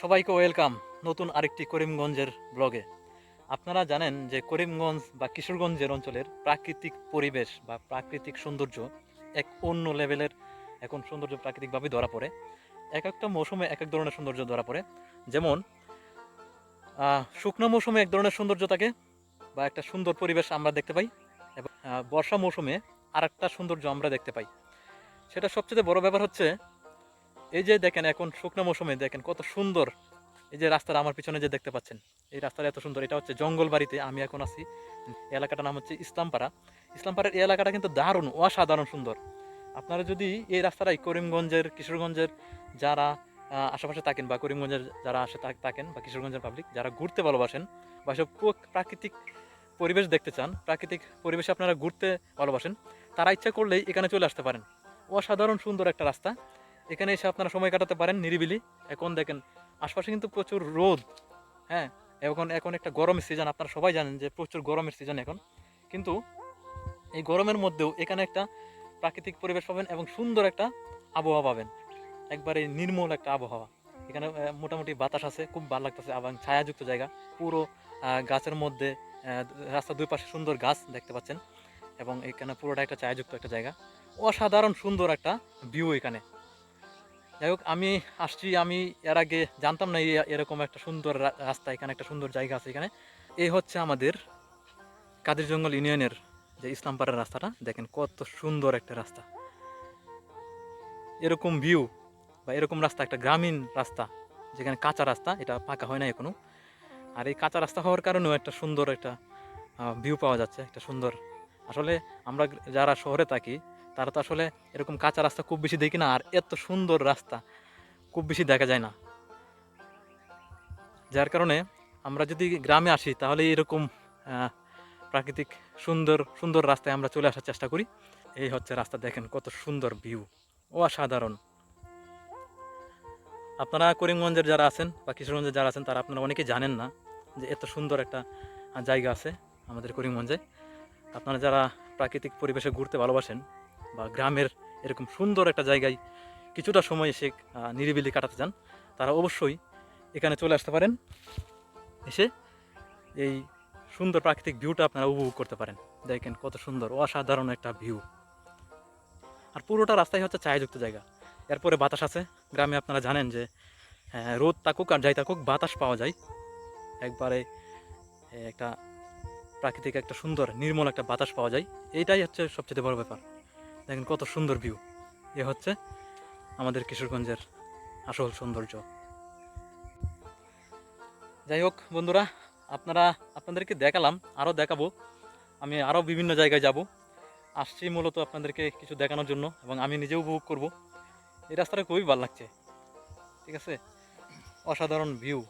সবাইকে ওয়েলকাম নতুন আরেকটি করিমগঞ্জের ব্লগে। আপনারা জানেন যে করিমগঞ্জ বা কিশোরগঞ্জের অঞ্চলের প্রাকৃতিক পরিবেশ বা প্রাকৃতিক সৌন্দর্য এক অন্য লেভেলের এখন সৌন্দর্য প্রাকৃতিকভাবে ধরা পড়ে। এক একটা মৌসুমে এক এক ধরনের সৌন্দর্য ধরা পড়ে। যেমন শুকনো মৌসুমে এক ধরনের সৌন্দর্য থাকে বা একটা সুন্দর পরিবেশ আমরা দেখতে পাই এবং বর্ষা মৌসুমে আর একটা সৌন্দর্য আমরা দেখতে পাই। সেটা সবচেয়ে বড় ব্যাপার হচ্ছে এই যে দেখেন এখন শুকনো মৌসুমে দেখেন কত সুন্দর এই যে রাস্তাটা আমার পিছনে যে দেখতে পাচ্ছেন, এই রাস্তাটা এত সুন্দর, এটা হচ্ছে জঙ্গল বাড়িতে আমি এখন আছি। এলাকাটার নাম হচ্ছে ইসলামপাড়া। ইসলামপাড়ার এই এলাকাটা কিন্তু দারুণ, অসাধারণ সুন্দর। আপনারা যদি এই রাস্তাটাই করিমগঞ্জের, কিশোরগঞ্জের যারা আশেপাশে থাকেন বা করিমগঞ্জের যারা আসে থাকেন বা কিশোরগঞ্জের পাবলিক যারা ঘুরতে ভালোবাসেন বা সব প্র- প্রাকৃতিক পরিবেশ দেখতে চান, প্রাকৃতিক পরিবেশে আপনারা ঘুরতে ভালোবাসেন, তারা ইচ্ছা করলেই এখানে চলে আসতে পারেন। অসাধারণ সুন্দর একটা রাস্তা। এখানে এসে আপনারা সময় কাটাতে পারেন নিরিবিলি। এখন দেখেন, আশপাশে কিন্তু প্রচুর রোদ। হ্যাঁ এখন এখন একটা গরমের সিজন আপনারা সবাই জানেন যে প্রচুর গরমের সিজন এখন। কিন্তু এই গরমের মধ্যেও এখানে একটা প্রাকৃতিক পরিবেশ পাবেন এবং সুন্দর একটা আবহাওয়া পাবেন। একবারে নির্মল একটা আবহাওয়া। এখানে মোটামুটি বাতাস আছে, খুব ভালো লাগতেছে এবং ছায়াযুক্ত জায়গা। পুরো গাছের মধ্যে রাস্তার দুই পাশে সুন্দর গাছ দেখতে পাচ্ছেন। এবং এখানে পুরোটা একটা ছায়াযুক্ত একটা জায়গা। অসাধারণ সুন্দর একটা ভিউ এখানে। যাই হোক, আমি আসছি, আমি এর আগে জানতাম না এরকম একটা সুন্দর রাস্তা, এখানে একটা সুন্দর জায়গা আছে এখানে। এই হচ্ছে আমাদের কাদের জঙ্গল ইউনিয়নের যে ইসলামপাড়ার রাস্তাটা। দেখেন কত সুন্দর একটা রাস্তা। এরকম ভিউ বা এরকম রাস্তা, একটা গ্রামীণ রাস্তা, যেখানে কাঁচা রাস্তা, এটা পাকা হয় না এখনও। আর এই কাঁচা রাস্তা হওয়ার কারণেও একটা সুন্দর একটা ভিউ পাওয়া যাচ্ছে, একটা সুন্দর। আসলে আমরা যারা শহরে থাকি তারা তো আসলে এরকম কাঁচা রাস্তা খুব বেশি দেখি না, আর এত সুন্দর রাস্তা, খুব বেশি দেখা যায় না। যার কারণে আমরা যদি গ্রামে আসি, তাহলে এরকম প্রাকৃতিক সুন্দর সুন্দর রাস্তায় আমরা চলে আসার চেষ্টা করি। এই হচ্ছে রাস্তা, দেখেন কত সুন্দর ভিউ, অসাধারণ। আপনারা করিমগঞ্জের যারা আছেন বা কিশোরগঞ্জের যারা আছেন, তারা আপনারা অনেকেই জানেন না যে এত সুন্দর একটা জায়গা আছে আমাদের করিমগঞ্জে। আপনারা যারা প্রাকৃতিক পরিবেশে ঘুরতে ভালোবাসেন বা গ্রামের এরকম সুন্দর একটা জায়গায় কিছুটা সময় এসে নিরিবিলি কাটাতে চান তারা অবশ্যই এখানে চলে আসতে পারেন। এসে এই সুন্দর প্রাকৃতিক ভিউটা আপনারা উপভোগ করতে পারেন। দেখেন কত সুন্দর অসাধারণ একটা ভিউ। আর পুরোটা রাস্তায় হচ্ছে ছায়াযুক্ত জায়গা। এরপরে বাতাস আছে। গ্রামে আপনারা জানেন যে হ্যাঁ, রোদ থাকুক আর যাই থাকুক বাতাস পাওয়া যায়। একবারে একটা প্রাকৃতিক একটা সুন্দর নির্মল একটা বাতাস পাওয়া যায়। এইটাই হচ্ছে সবচেয়ে বড় ব্যাপার। দেখেন কত সুন্দর ভিউ এ হচ্ছে আমাদের কিশোরগঞ্জের আসল সৌন্দর্য। যাই হোক, বন্ধুরা, আপনারা, আপনাদেরকে দেখালাম আরও দেখাবো। আমি আরও বিভিন্ন জায়গায় যাব। আসছি মূলত আপনাদেরকে কিছু দেখানোর জন্য এবং আমি নিজেও উপভোগ করব। এই রাস্তাটা খুবই ভালো লাগছে, ঠিক আছে? অসাধারণ ভিউ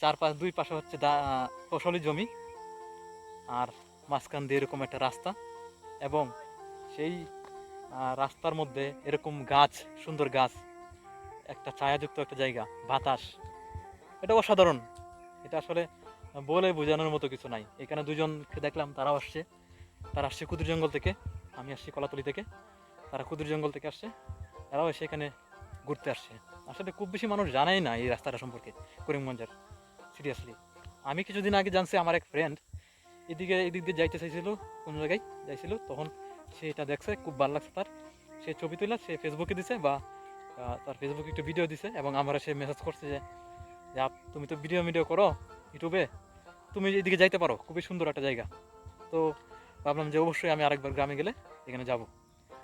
চারপাশ, দুই পাশে হচ্ছে ফসলি জমি। আর মাঝখান দিয়ে এরকম একটা রাস্তা এবং সেই রাস্তার মধ্যে এরকম গাছ, সুন্দর গাছ, একটা ছায়াযুক্ত একটা জায়গা, বাতাস, এটা অসাধারণ। এটা আসলে বলে বোঝানোর মতো কিছু নাই। এখানে দুজনকে দেখলাম, তারাও আসছে। তারা আসছে কুদুর জঙ্গল থেকে, আমি আসছি কলাতলি থেকে। তারা কুদুর জঙ্গল থেকে আসছে তারাও এসে এখানে ঘুরতে আসছে। আসলে খুব বেশি মানুষ জানাই না এই রাস্তাটা সম্পর্কে, করিমগঞ্জের সিরিয়াসলি আমি কিছুদিন আগে জানছি, আমার এক ফ্রেন্ড এদিকে, এদিক দিয়ে যাইতে চাইছিল, কোন জায়গায় যাইছিল, তখন সে এটা দেখছে, খুব ভালো লাগছে তার। সে ছবি তুলে সে ফেসবুকে দিছে বা তার ফেসবুকে একটু ভিডিও দিছে এবং আমরা সে মেসেজ করছে যে তুমি তো ভিডিও ভিডিও করো ইউটিউবে, তুমি এদিকে যাইতে পারো, খুবই সুন্দর একটা জায়গা। তো ভাবলাম যে অবশ্যই আমি আরেকবার গ্রামে গেলে এখানে যাব।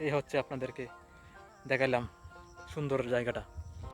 এই হচ্ছে আপনাদেরকে দেখাইলাম সুন্দর জায়গাটা।